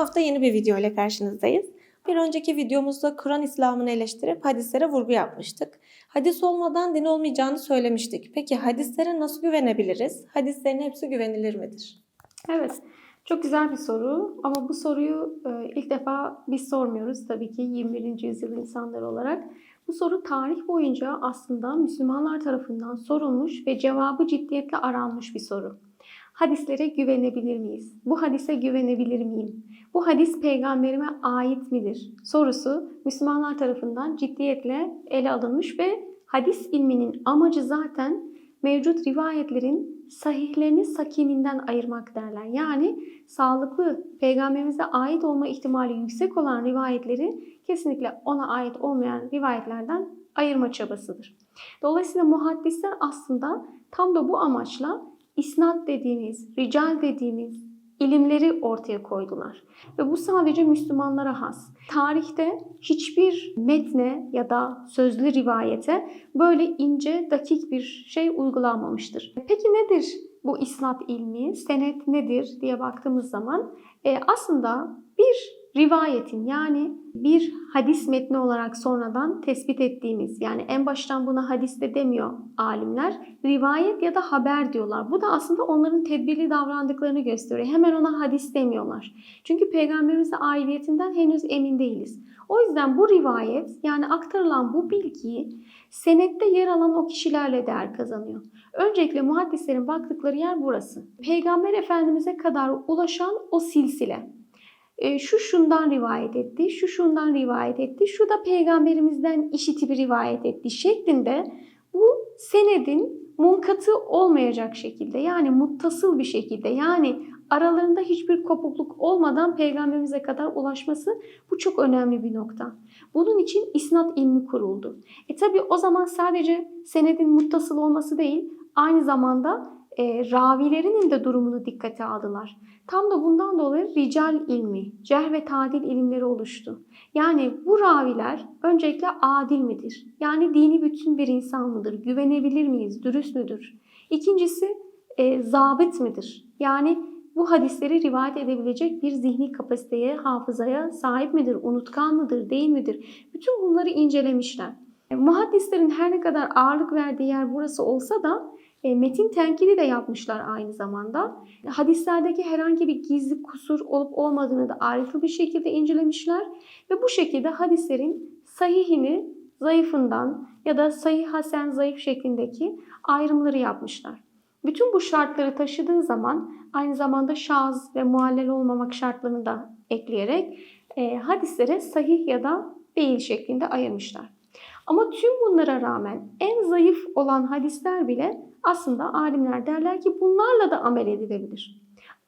hafta yeni bir video ile karşınızdayız. Bir önceki videomuzda Kur'an İslam'ını eleştirip hadislere vurgu yapmıştık. Hadis olmadan din olmayacağını söylemiştik. Peki hadislere nasıl güvenebiliriz? Hadislerin hepsi güvenilir midir? Evet, çok güzel bir soru ama bu soruyu e, ilk defa biz sormuyoruz tabii ki 21. yüzyıl insanları olarak. Bu soru tarih boyunca aslında Müslümanlar tarafından sorulmuş ve cevabı ciddiyetle aranmış bir soru. Hadislere güvenebilir miyiz? Bu hadise güvenebilir miyim? Bu hadis peygamberime ait midir? Sorusu Müslümanlar tarafından ciddiyetle ele alınmış ve hadis ilminin amacı zaten mevcut rivayetlerin sahihlerini sakiminden ayırmak derler. Yani sağlıklı, peygamberimize ait olma ihtimali yüksek olan rivayetleri kesinlikle ona ait olmayan rivayetlerden ayırma çabasıdır. Dolayısıyla muhaddisler aslında tam da bu amaçla isnat dediğimiz, rical dediğimiz ilimleri ortaya koydular. Ve bu sadece Müslümanlara has. Tarihte hiçbir metne ya da sözlü rivayete böyle ince, dakik bir şey uygulanmamıştır. Peki nedir bu isnat ilmi, senet nedir diye baktığımız zaman e, aslında bir rivayetin yani bir hadis metni olarak sonradan tespit ettiğimiz yani en baştan buna hadis de demiyor alimler. Rivayet ya da haber diyorlar. Bu da aslında onların tedbirli davrandıklarını gösteriyor. Hemen ona hadis demiyorlar. Çünkü peygamberimize aidiyetinden henüz emin değiliz. O yüzden bu rivayet yani aktarılan bu bilgiyi senette yer alan o kişilerle değer kazanıyor. Öncelikle muhaddislerin baktıkları yer burası. Peygamber Efendimiz'e kadar ulaşan o silsile şu şundan rivayet etti, şu şundan rivayet etti, şu da peygamberimizden işitip rivayet etti şeklinde bu senedin munkatı olmayacak şekilde yani muttasıl bir şekilde yani aralarında hiçbir kopukluk olmadan peygamberimize kadar ulaşması bu çok önemli bir nokta. Bunun için isnat ilmi kuruldu. E tabi o zaman sadece senedin muttasıl olması değil aynı zamanda e, ravilerinin de durumunu dikkate aldılar. Tam da bundan dolayı rical ilmi, cerh ve tadil ilimleri oluştu. Yani bu raviler öncelikle adil midir? Yani dini bütün bir insan mıdır? Güvenebilir miyiz? Dürüst müdür? İkincisi e, zabıt mıdır? Yani bu hadisleri rivayet edebilecek bir zihni kapasiteye, hafızaya sahip midir? Unutkan mıdır? Değil midir? Bütün bunları incelemişler. E, muhaddislerin her ne kadar ağırlık verdiği yer burası olsa da e, metin tenkidi de yapmışlar aynı zamanda. Hadislerdeki herhangi bir gizli kusur olup olmadığını da ayrıntılı bir şekilde incelemişler ve bu şekilde hadislerin sahihini zayıfından ya da sahih hasen zayıf şeklindeki ayrımları yapmışlar. Bütün bu şartları taşıdığı zaman aynı zamanda şaz ve muallel olmamak şartlarını da ekleyerek e, hadislere sahih ya da değil şeklinde ayırmışlar. Ama tüm bunlara rağmen en zayıf olan hadisler bile aslında alimler derler ki bunlarla da amel edilebilir.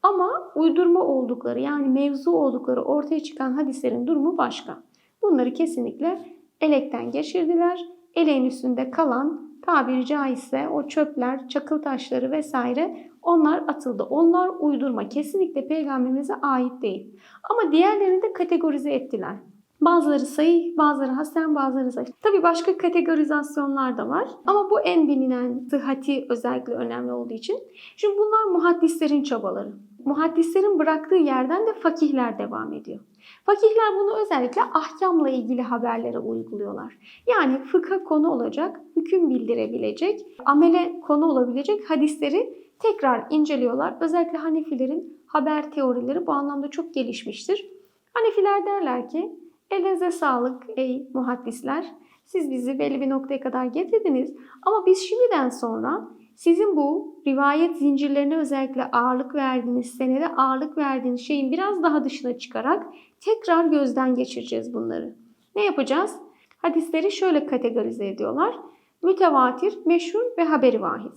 Ama uydurma oldukları yani mevzu oldukları ortaya çıkan hadislerin durumu başka. Bunları kesinlikle elekten geçirdiler. Eleğin üstünde kalan tabiri caizse o çöpler, çakıl taşları vesaire onlar atıldı. Onlar uydurma. Kesinlikle peygamberimize ait değil. Ama diğerlerini de kategorize ettiler. Bazıları sayı, bazıları hasen, bazıları zayıf. Tabi başka kategorizasyonlar da var. Ama bu en bilinen sıhhati özellikle önemli olduğu için. Şimdi bunlar muhaddislerin çabaları. Muhaddislerin bıraktığı yerden de fakihler devam ediyor. Fakihler bunu özellikle ahkamla ilgili haberlere uyguluyorlar. Yani fıkha konu olacak, hüküm bildirebilecek, amele konu olabilecek hadisleri tekrar inceliyorlar. Özellikle Hanefilerin haber teorileri bu anlamda çok gelişmiştir. Hanefiler derler ki Elinize sağlık ey muhaddisler. Siz bizi belli bir noktaya kadar getirdiniz. Ama biz şimdiden sonra sizin bu rivayet zincirlerine özellikle ağırlık verdiğiniz, senede ağırlık verdiğiniz şeyin biraz daha dışına çıkarak tekrar gözden geçireceğiz bunları. Ne yapacağız? Hadisleri şöyle kategorize ediyorlar. Mütevatir, meşhur ve haberi vahid.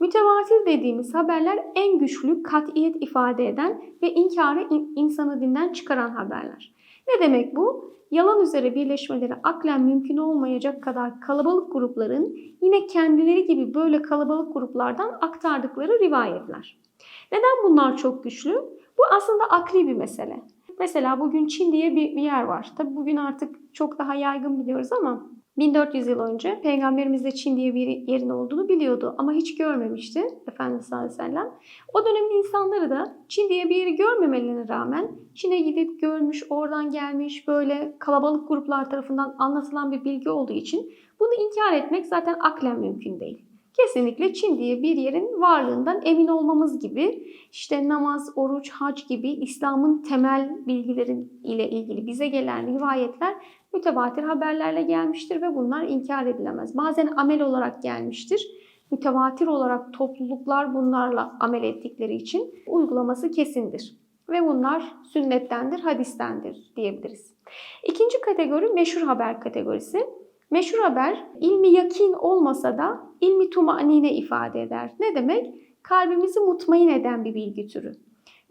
Mütevatir dediğimiz haberler en güçlü katiyet ifade eden ve inkarı insanı dinden çıkaran haberler. Ne demek bu? Yalan üzere birleşmeleri aklen mümkün olmayacak kadar kalabalık grupların yine kendileri gibi böyle kalabalık gruplardan aktardıkları rivayetler. Neden bunlar çok güçlü? Bu aslında akli bir mesele. Mesela bugün Çin diye bir, yer var. Tabi bugün artık çok daha yaygın biliyoruz ama 1400 yıl önce Peygamberimiz de Çin diye bir yerin olduğunu biliyordu ama hiç görmemişti Efendimiz sallallahu aleyhi ve sellem. O dönemin insanları da Çin diye bir yeri görmemelerine rağmen Çin'e gidip görmüş, oradan gelmiş böyle kalabalık gruplar tarafından anlatılan bir bilgi olduğu için bunu inkar etmek zaten aklen mümkün değil. Kesinlikle Çin diye bir yerin varlığından emin olmamız gibi işte namaz, oruç, hac gibi İslam'ın temel bilgilerin ile ilgili bize gelen rivayetler mütevatir haberlerle gelmiştir ve bunlar inkar edilemez. Bazen amel olarak gelmiştir. Mütevatir olarak topluluklar bunlarla amel ettikleri için uygulaması kesindir. Ve bunlar sünnettendir, hadistendir diyebiliriz. İkinci kategori meşhur haber kategorisi. Meşhur haber ilmi yakin olmasa da ilmi tumanine ifade eder. Ne demek? Kalbimizi mutmain eden bir bilgi türü.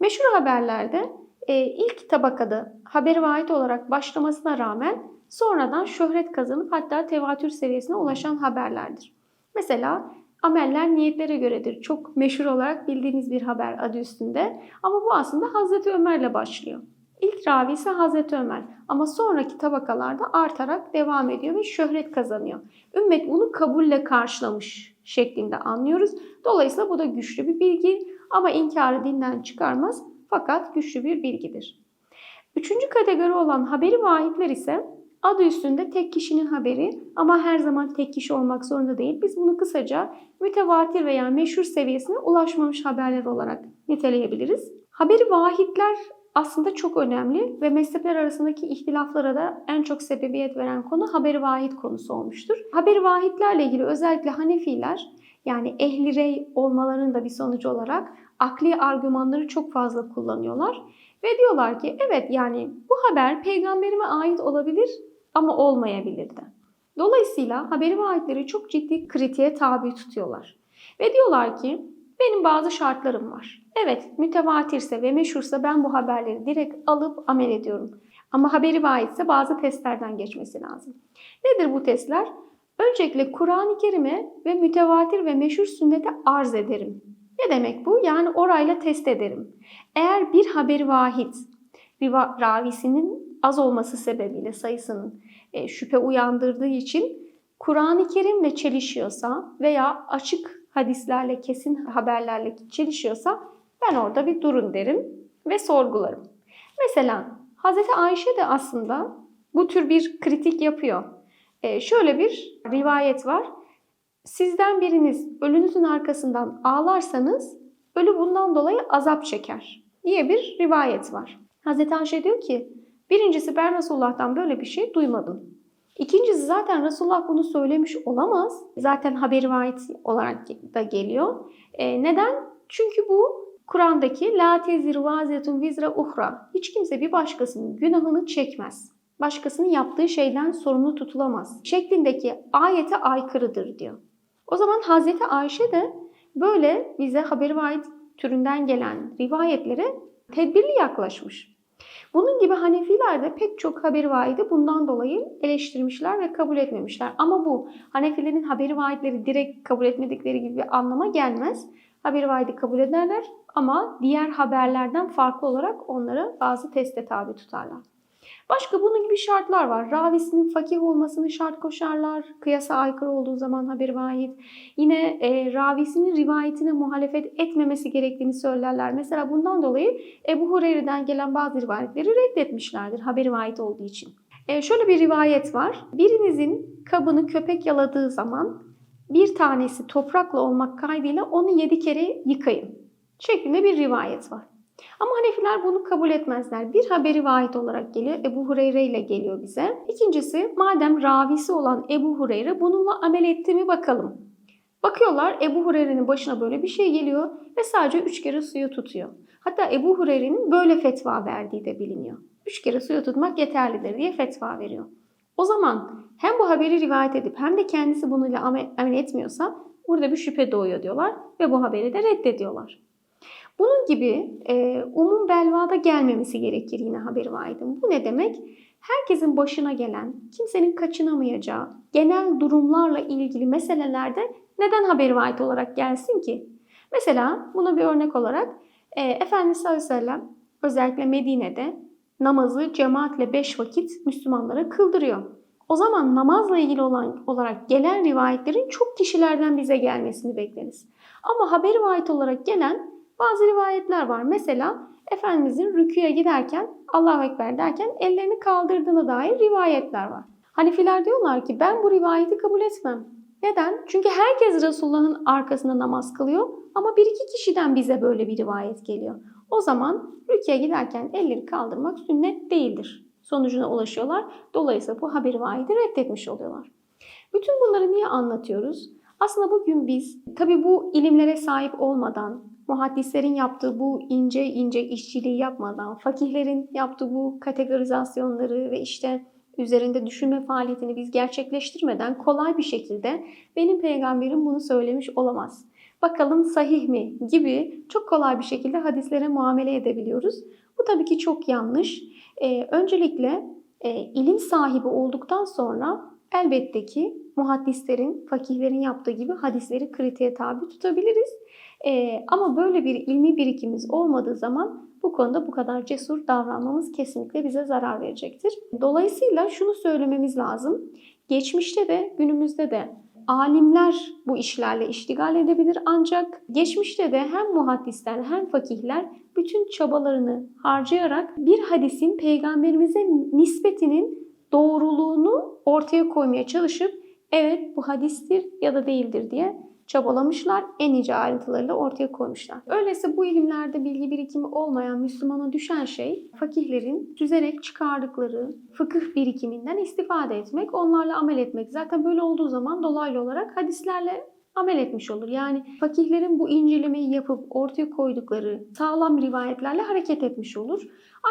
Meşhur haberlerde e, ilk tabakada haberi vahit olarak başlamasına rağmen sonradan şöhret kazanıp hatta tevatür seviyesine ulaşan haberlerdir. Mesela ameller niyetlere göredir. Çok meşhur olarak bildiğiniz bir haber adı üstünde. Ama bu aslında Hazreti Ömer'le başlıyor. İlk ravi ise Hazreti Ömer ama sonraki tabakalarda artarak devam ediyor ve şöhret kazanıyor. Ümmet bunu kabulle karşılamış şeklinde anlıyoruz. Dolayısıyla bu da güçlü bir bilgi ama inkarı dinden çıkarmaz fakat güçlü bir bilgidir. Üçüncü kategori olan haberi vahitler ise adı üstünde tek kişinin haberi ama her zaman tek kişi olmak zorunda değil. Biz bunu kısaca mütevatir veya meşhur seviyesine ulaşmamış haberler olarak niteleyebiliriz. Haberi vahitler aslında çok önemli ve mezhepler arasındaki ihtilaflara da en çok sebebiyet veren konu haberi vahid konusu olmuştur. Haberi vahidlerle ilgili özellikle Hanefiler yani ehli rey olmalarının da bir sonucu olarak akli argümanları çok fazla kullanıyorlar. Ve diyorlar ki evet yani bu haber peygamberime ait olabilir ama olmayabilir de. Dolayısıyla haberi vahitleri çok ciddi kritiğe tabi tutuyorlar. Ve diyorlar ki benim bazı şartlarım var. Evet mütevatirse ve meşhursa ben bu haberleri direkt alıp amel ediyorum. Ama haberi vaitse bazı testlerden geçmesi lazım. Nedir bu testler? Öncelikle Kur'an-ı Kerim'e ve mütevatir ve meşhur sünnete arz ederim. Ne demek bu? Yani orayla test ederim. Eğer bir haberi vahid, ravisinin az olması sebebiyle sayısının e, şüphe uyandırdığı için Kur'an-ı Kerim'le çelişiyorsa veya açık hadislerle, kesin haberlerle çelişiyorsa ben orada bir durun derim ve sorgularım. Mesela Hazreti Ayşe de aslında bu tür bir kritik yapıyor. E, şöyle bir rivayet var. Sizden biriniz ölünüzün arkasından ağlarsanız ölü bundan dolayı azap çeker diye bir rivayet var. Hazreti Ayşe diyor ki birincisi ben Resulullah'tan böyle bir şey duymadım. İkincisi zaten Resulullah bunu söylemiş olamaz. Zaten haberi vahit olarak da geliyor. E, neden? Çünkü bu Kur'an'daki la tezir vazetun vizra uhra. Hiç kimse bir başkasının günahını çekmez. Başkasının yaptığı şeyden sorumlu tutulamaz. Şeklindeki ayete aykırıdır diyor. O zaman Hazreti Ayşe de böyle bize haberi vahit türünden gelen rivayetlere tedbirli yaklaşmış. Bunun gibi Hanefiler de pek çok haberi vaidi bundan dolayı eleştirmişler ve kabul etmemişler. Ama bu Hanefilerin haberi vaidleri direkt kabul etmedikleri gibi bir anlama gelmez. Haberi vaidi kabul ederler ama diğer haberlerden farklı olarak onları bazı teste tabi tutarlar. Başka bunun gibi şartlar var. Ravisinin fakih olmasını şart koşarlar. Kıyasa aykırı olduğu zaman haber vahid. Yine e, ravisinin rivayetine muhalefet etmemesi gerektiğini söylerler. Mesela bundan dolayı Ebu Hureyre'den gelen bazı rivayetleri reddetmişlerdir haberi vahid olduğu için. E, şöyle bir rivayet var. Birinizin kabını köpek yaladığı zaman bir tanesi toprakla olmak kaydıyla onu yedi kere yıkayın. Şeklinde bir rivayet var. Ama Hanefiler bunu kabul etmezler. Bir haberi vahid olarak geliyor. Ebu Hureyre ile geliyor bize. İkincisi madem ravisi olan Ebu Hureyre bununla amel etti mi bakalım. Bakıyorlar Ebu Hureyre'nin başına böyle bir şey geliyor ve sadece üç kere suyu tutuyor. Hatta Ebu Hureyre'nin böyle fetva verdiği de biliniyor. Üç kere suyu tutmak yeterlidir diye fetva veriyor. O zaman hem bu haberi rivayet edip hem de kendisi bununla amel, etmiyorsa burada bir şüphe doğuyor diyorlar ve bu haberi de reddediyorlar. Bunun gibi e, umum belvada gelmemesi gerekir yine haber vaidin. Bu ne demek? Herkesin başına gelen, kimsenin kaçınamayacağı genel durumlarla ilgili meselelerde neden haber vaid olarak gelsin ki? Mesela buna bir örnek olarak e, Efendimiz sallallahu aleyhi ve sellem özellikle Medine'de namazı cemaatle beş vakit Müslümanlara kıldırıyor. O zaman namazla ilgili olan olarak gelen rivayetlerin çok kişilerden bize gelmesini bekleriz. Ama haber rivayet olarak gelen bazı rivayetler var. Mesela Efendimizin rüküye giderken Allahu Ekber derken ellerini kaldırdığına dair rivayetler var. Hanefiler diyorlar ki ben bu rivayeti kabul etmem. Neden? Çünkü herkes Resulullah'ın arkasında namaz kılıyor ama bir iki kişiden bize böyle bir rivayet geliyor. O zaman rüküye giderken elleri kaldırmak sünnet değildir. Sonucuna ulaşıyorlar. Dolayısıyla bu haber rivayeti reddetmiş oluyorlar. Bütün bunları niye anlatıyoruz? Aslında bugün biz tabii bu ilimlere sahip olmadan, muhaddislerin yaptığı bu ince ince işçiliği yapmadan, fakihlerin yaptığı bu kategorizasyonları ve işte üzerinde düşünme faaliyetini biz gerçekleştirmeden kolay bir şekilde benim peygamberim bunu söylemiş olamaz. Bakalım sahih mi gibi çok kolay bir şekilde hadislere muamele edebiliyoruz. Bu tabii ki çok yanlış. Ee, öncelikle e, ilim sahibi olduktan sonra elbette ki muhaddislerin, fakihlerin yaptığı gibi hadisleri kritiğe tabi tutabiliriz. Ee, ama böyle bir ilmi birikimimiz olmadığı zaman bu konuda bu kadar cesur davranmamız kesinlikle bize zarar verecektir. Dolayısıyla şunu söylememiz lazım. Geçmişte de günümüzde de alimler bu işlerle iştigal edebilir ancak geçmişte de hem muhaddisler hem fakihler bütün çabalarını harcayarak bir hadisin peygamberimize nispetinin doğruluğunu ortaya koymaya çalışıp evet bu hadistir ya da değildir diye çabalamışlar. En ince ayrıntılarıyla ortaya koymuşlar. Öyleyse bu ilimlerde bilgi birikimi olmayan Müslümana düşen şey fakihlerin düzerek çıkardıkları fıkıh birikiminden istifade etmek, onlarla amel etmek. Zaten böyle olduğu zaman dolaylı olarak hadislerle amel etmiş olur. Yani fakihlerin bu incelemeyi yapıp ortaya koydukları sağlam rivayetlerle hareket etmiş olur.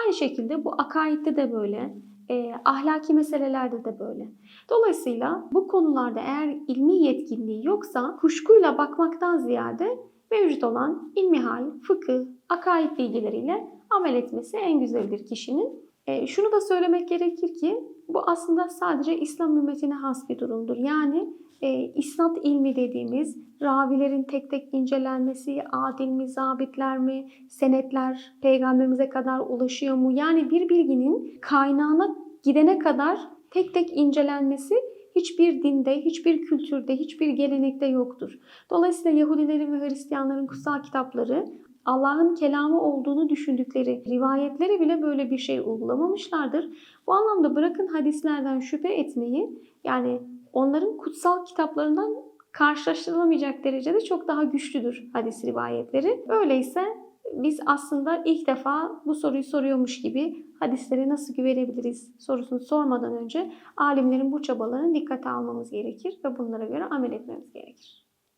Aynı şekilde bu akaidde de böyle, e, ahlaki meselelerde de böyle. Dolayısıyla bu konularda eğer ilmi yetkinliği yoksa kuşkuyla bakmaktan ziyade mevcut olan ilmihal, fıkıh, akaid bilgileriyle amel etmesi en güzeldir kişinin. E, şunu da söylemek gerekir ki bu aslında sadece İslam ümmetine has bir durumdur. Yani e, isnat ilmi dediğimiz ravilerin tek tek incelenmesi, adil mi, zabitler mi, senetler peygamberimize kadar ulaşıyor mu? Yani bir bilginin kaynağına gidene kadar tek tek incelenmesi hiçbir dinde, hiçbir kültürde, hiçbir gelenekte yoktur. Dolayısıyla Yahudilerin ve Hristiyanların kutsal kitapları Allah'ın kelamı olduğunu düşündükleri rivayetlere bile böyle bir şey uygulamamışlardır. Bu anlamda bırakın hadislerden şüphe etmeyi yani onların kutsal kitaplarından karşılaştırılamayacak derecede çok daha güçlüdür hadis rivayetleri. Öyleyse biz aslında ilk defa bu soruyu soruyormuş gibi hadislere nasıl güvenebiliriz sorusunu sormadan önce alimlerin bu çabalarını dikkate almamız gerekir ve bunlara göre amel etmemiz gerekir.